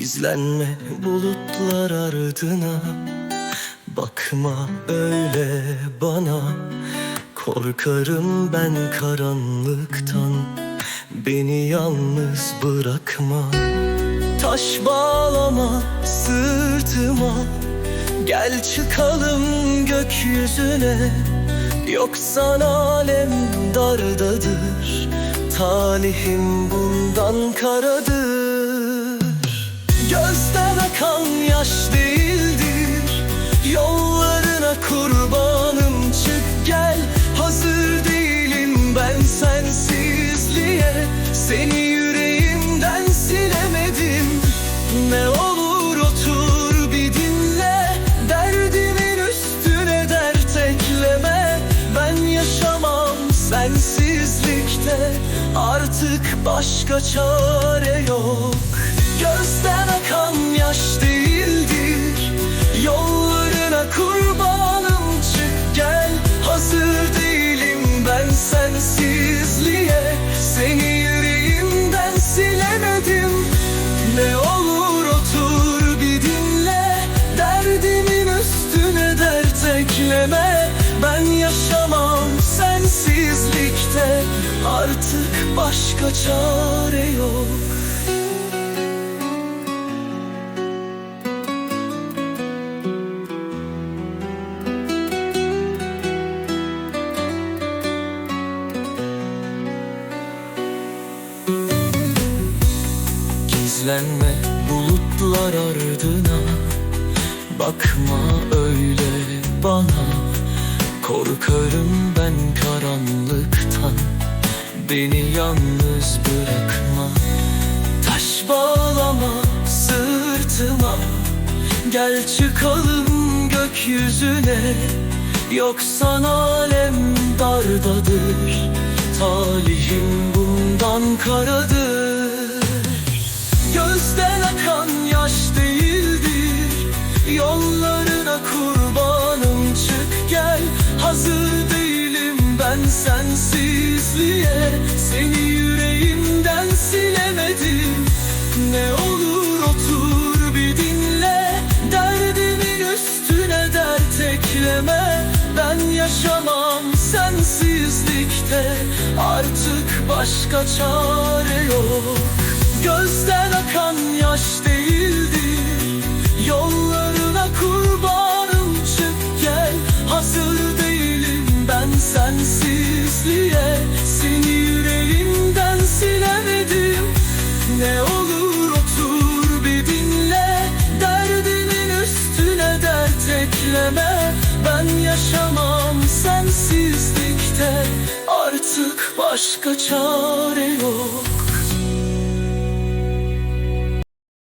Gizlenme bulutlar ardına. Bakma öyle bana Korkarım ben karanlıktan. Beni yalnız bırakma Taş bağlama sırtıma. Gel çıkalım gökyüzüne Yoksa alem dardadır. Talihim bundan karadır Gözden akan yaş değildir. Yollarına kurbanım çık gel. Hazır değilim ben sensizliğe. Seni yüreğimden silemedim. Ne olur otur bir dinle. Derdimin üstüne dert ekleme. Ben yaşamam sensizlikte. Artık başka çare yok Gözden akan yaş değildir. Yollarına kurbanım çık gel. Hazır değilim ben sensizliğe. Seni yüreğimden silemedim. Ne olur otur bir dinle. Derdimin üstüne dert ekleme. Ben yaşamam sensizlikte. Artık başka çare yok Gizlenme bulutlar ardına. Bakma öyle bana Korkarım ben karanlıktan. Beni yalnız bırakma. Taş bağlama sırtıma. Gel çıkalım gökyüzüne. Yoksa alem dardadır. Talihim bundan karadır Yollarına kurbanım çık. Gel Hazır değilim ben sensizliğe. Seni yüreğimden silemedim. Ne olur otur bir dinle. Derdimin üstüne dert ekleme. Ben yaşamam sensizlikte. Artık başka çare yok. Gözden akan yaş sensizliğe Seni yüreğimden silemedim. Ne olur otur bir dinle Derdimin üstüne dert ekleme. Ben yaşamam sensizlikte Artık başka çare yok